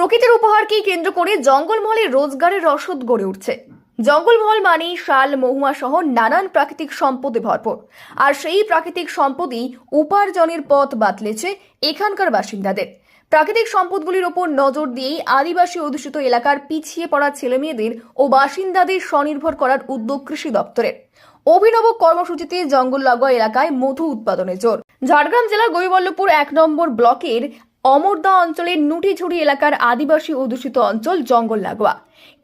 প্রকৃতির উপহারকেই কেন্দ্র করে জঙ্গলমহলে রোজগারের রসদ গড়ে উঠছে? জঙ্গলমহল মানেই শাল, মহুয়া সহ নানান প্রাকৃতিক সম্পদে ভরপুর। আর সেই প্রাকৃতিক সম্পদই উপার্জনের পথ বাতলেছে এখানকার বাসিন্দাদের। প্রাকৃতিক সম্পদগুলির ওপর নজর দিয়েই আদিবাসী অধ্যুষিত এলাকার পিছিয়ে পড়া ছেলেমেয়েদের ও বাসিন্দাদের স্বনির্ভর করার উদ্যোগ কৃষি দপ্তরের। অভিনব কর্মসূচিতে জঙ্গল লাগোয়া এলাকায় মধু উৎপাদনে জোর। ঝাড়গ্রাম জেলার গৈবল্লপুর এক নম্বর ব্লকের অমরদা অঞ্চলের নুটিঝুড়ি এলাকার আদিবাসী অধ্যুষিত অঞ্চল জঙ্গল লাগোয়া।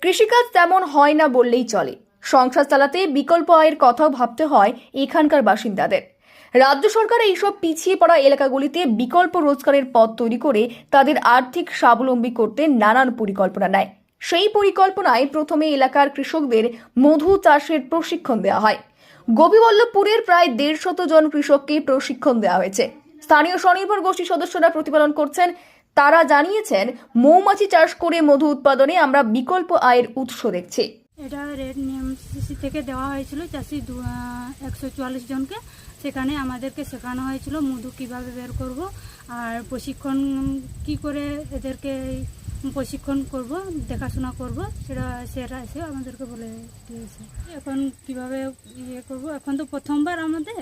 কৃষিকাজ তেমন হয় না বললেই চলে। সংসার চালাতে বিকল্প আয়ের কথাও ভাবতে হয় এখানকার বাসিন্দাদের। রাজ্য সরকার এইসব পিছিয়ে পড়া এলাকাগুলিতে বিকল্প রোজগারের পথ তৈরি করে তাদের আর্থিক স্বাবলম্বী করতে নানান পরিকল্পনা নেয়। সেই পরিকল্পনায় প্রথমে এলাকার কৃষকদের মধু চাষের প্রশিক্ষণ দেওয়া হয়। গোপীবল্লভপুরের প্রায় দেড়শত জন কৃষককে প্রশিক্ষণ দেওয়া হয়েছে। স্থানীয় স্বনির্ভর গোষ্ঠীর সদস্যরা প্রতিপালন করছেন। তারা জানিয়েছেন, মৌমাছি চাষ করে মধু উৎপাদনে আমরা বিকল্প আয়ের উৎস দেখছি। এটা রেড নিয়ম সিসি থেকে দেওয়া হয়েছিল, চাষি দু একশো চুয়াল্লিশ জনকে। সেখানে আমাদেরকে শেখানো হয়েছিল মধু কীভাবে বের করব, আর প্রশিক্ষণ কি করে এদেরকে প্রশিক্ষণ করব, দেখাশোনা করব, সেটা সেটা এসে আমাদেরকে বলে দিয়েছে। এখন কীভাবে ইয়ে করব, এখন তো প্রথমবার আমাদের,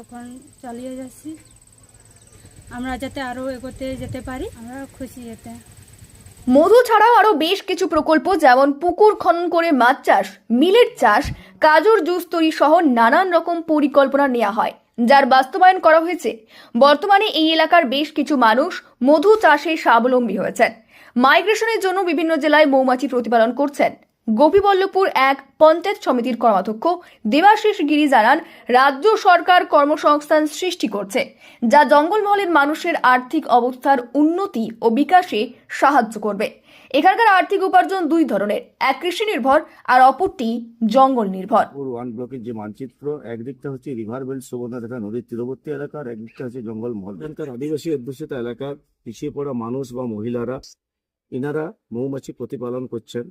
এখন চালিয়ে যাচ্ছি। আমরা যাতে আরও এগোতে যেতে পারি, আমরা খুশি এতে মধু ছাড়াও আরও বেশ কিছু প্রকল্প, যেমন পুকুর খনন করে মাছ চাষ মিলেট চাষ কাজুর জুস তৈরি সহ নানান রকম পরিকল্পনা নেওয়া হয়, যার বাস্তবায়ন করা হয়েছে। বর্তমানে এই এলাকার বেশ কিছু মানুষ মধু চাষে স্বাবলম্বী হয়েছেন। মাইগ্রেশনের জন্য বিভিন্ন জেলায় মৌমাছি প্রতিপালন করছেন। গোপীবল্লভপুর এক পঞ্চায়েত সমিতির কর্মাধ্যক্ষ দেবাশিস গিরি জানান রাজ্য সরকার কর্মসংস্থান সৃষ্টি করছে যা জঙ্গলমহলের মানুষের আর্থিক অবস্থার উন্নতি ও বিকাশে সাহায্য করবে। এখানকার আর্থিক উপার্জন দুই ধরনের এক কৃষি নির্ভর আর অপরটি জঙ্গল নির্ভর ওয়ান ব্লকের যে মানচিত্র একদিকটা হচ্ছে রিভার বেল্ট সুবর্ণরেখা নদীর তীরবর্তী এলাকার একদিকটা হচ্ছে জঙ্গল মহল এখানকার আদিবাসী অধ্যুষিত এলাকার পিছিয়ে পড়া মানুষ বা মহিলারা ইনারা মৌমাছি প্রতিপালন করছেন।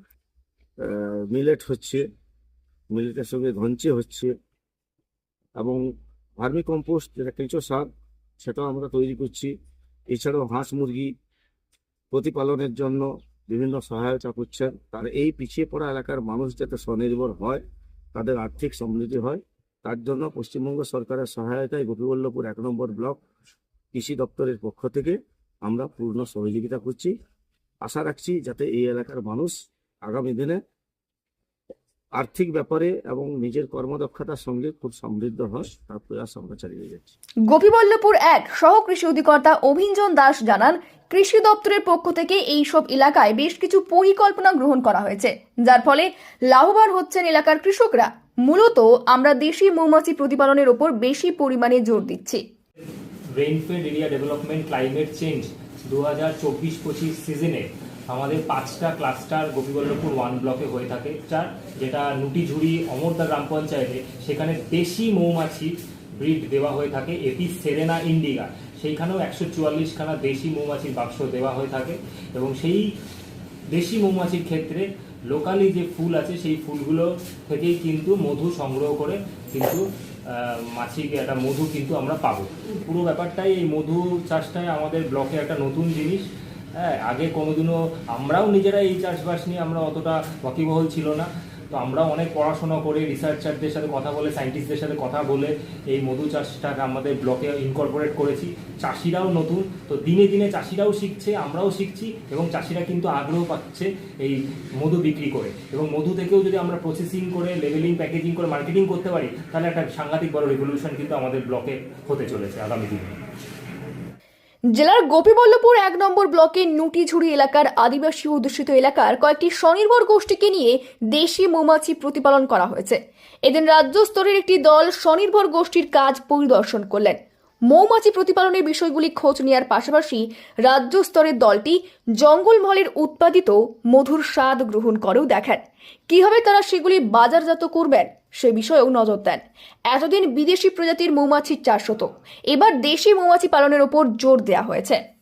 মিলেট হচ্ছে মিলেটের সঙ্গে ঘঞ্চে হচ্ছে এবং ভার্মি কম্পোস্ট যেটা কেঁচো সার, সেটাও আমরা তৈরি করছি। এছাড়াও হাঁস মুরগি প্রতিপালনের জন্য বিভিন্ন সহায়তা করছেন। তার এই পিছিয়ে পড়া এলাকার মানুষ যাতে স্বনির্ভর হয়, তাদের আর্থিক সমৃদ্ধি হয়, তার জন্য পশ্চিমবঙ্গ সরকারের সহায়তায় গোপীবল্লভপুর এক নম্বর ব্লক কৃষি দপ্তরের পক্ষ থেকে আমরা পূর্ণ সহযোগিতা করছি। আশা রাখছি যাতে এই এলাকার মানুষ আগামী দিনে আর্থিক ব্যাপারে এবং নিজের কর্মদক্ষতার সঙ্গে খুব সমৃদ্ধ হয় তার প্রয়াস আমরা চালিয়ে যাচ্ছি। গোপীবল্লভপুর এক সহ কৃষি অধিকর্তা অভিঞ্জন দাস জানান কৃষি দপ্তরের পক্ষ থেকে এই সব এলাকায় বেশ কিছু পরিকল্পনা গ্রহণ করা হয়েছে যার ফলে লাভবান হচ্ছেন এলাকার কৃষকরা। মূলত আমরা দেশি মৌমাছি প্রতিপালনের ওপর বেশি পরিমাণে জোর দিচ্ছি। Rainfed area development climate change দু হাজার চব্বিশ পঁচিশ সিজনে আমাদের পাঁচটা ক্লাস্টার গোপীবল্লভপুর ওয়ান ব্লকে হয়ে থাকে, যার যেটা নুটিঝুড়ি অমরদা গ্রাম পঞ্চায়েতে, সেখানে দেশি মৌমাছি ব্রিড দেওয়া হয়ে থাকে এপি সেরেনা ইন্ডিগা সেইখানেও একশো চুয়াল্লিশখানা দেশি মৌমাছির বাক্স দেওয়া হয়ে থাকে এবং সেই দেশি মৌমাছির ক্ষেত্রে লোকালি যে ফুল আছে, সেই ফুলগুলো থেকেই কিন্তু মধু সংগ্রহ করে কিন্তু মাছিকে একটা মধু কিন্তু আমরা পাবো। পুরো ব্যাপারটাই এই মধু চাষটাই আমাদের ব্লকে একটা নতুন জিনিস। হ্যাঁ আগে কোনোদিনও আমরাও নিজেরা এই চাষবাস নিয়ে আমরা অতটা ওয়াকিবহল ছিল না। তো আমরাও অনেক পড়াশোনা করে রিসার্চারদের সাথে কথা বলে সায়েন্টিস্টদের সাথে কথা বলে এই মধু চাষটাকে আমাদের ব্লকে ইনকর্পোরেট করেছি। চাষিরাও নতুন, তো দিনে দিনে চাষিরাও শিখছে, আমরাও শিখছি এবং চাষিরা কিন্তু আগ্রহ পাচ্ছে এই মধু বিক্রি করে। এবং মধু থেকেও যদি আমরা প্রসেসিং করে লেভেলিং প্যাকেজিং করে মার্কেটিং করতে পারি, তাহলে একটা সাংঘাতিক বড় রেভলিউশন কিন্তু আমাদের ব্লকে হতে চলেছে আগামী দিনে। জেলার গোপীবল্লভপুর এক নম্বর ব্লকের নুটিঝুড়ি এলাকার আদিবাসী অধ্যুষিত এলাকার কয়েকটি স্বনির্ভর গোষ্ঠীকে নিয়ে দেশি মৌমাছি প্রতিপালন করা হয়েছে। এদিন রাজ্য স্তরের একটি দল স্বনির্ভর গোষ্ঠীর কাজ পরিদর্শন করলেন। মৌমাছি প্রতিপালনের বিষয়গুলি খোঁজ নেওয়ার পাশাপাশি রাজ্য স্তরের দলটি জঙ্গলমহলের উৎপাদিত মধুর স্বাদ গ্রহণ করেও দেখেন। কীভাবে তারা সেগুলি বাজারজাত করবেন, সে বিষয়েও নজর দেন। এতদিন বিদেশি প্রজাতির মৌমাছির চাষ হতো। এবার দেশি মৌমাছি পালনের ওপর জোর দেওয়া হয়েছে।